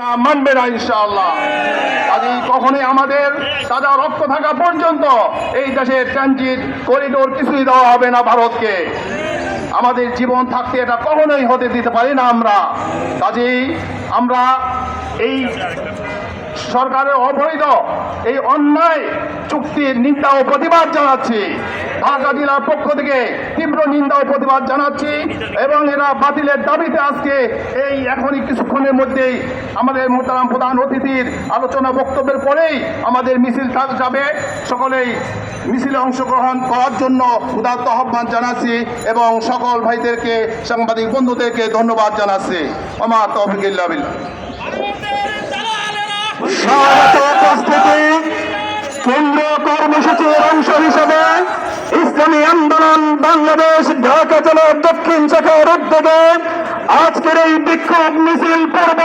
না মানবে না ইনশাআল্লাহ। কাজেই কখনোই আমাদের তাজা রক্ত থাকা পর্যন্ত এই দেশের ট্রানজিট করিডোর কিছুই দেওয়া হবে না ভারতকে। আমাদের জীবন থাকতে এটা কখনোই হতে দিতে পারি না আমরা। কাজেই আমরা এই সরকারের অবৈধ এই অন্যায় চুক্তির নিন্দা ও প্রতিবাদ জানাচ্ছি। ঢাকা জেলার পক্ষ থেকে তীব্র নিন্দা ও প্রতিবাদ জানাচ্ছি এবং এরা বাতিলের দাবিতে আজকে এই এখনই কিছুক্ষণের মধ্যেই আমাদের মোতারাম প্রধান অতিথির আলোচনা বক্তব্যের পরেই আমাদের মিছিল থাক- যাবে। সকলেই মিছিলে অংশগ্রহণ করার জন্য উদাত্ত আহ্বান জানাচ্ছি এবং সকল ভাইদেরকে, সাংবাদিক বন্ধুদেরকে ধন্যবাদ জানাচ্ছি। আমার তহফিকুল্লাহ বিল্লাহ। স্বাগত কেন্দ্রীয় কর্মসূচির অংশ হিসেবে বাংলাদেশ ঢাকা জেলার দক্ষিণ শাখার উদ্যোগে আজকের এই বিক্ষোভ মিছিল পূর্ব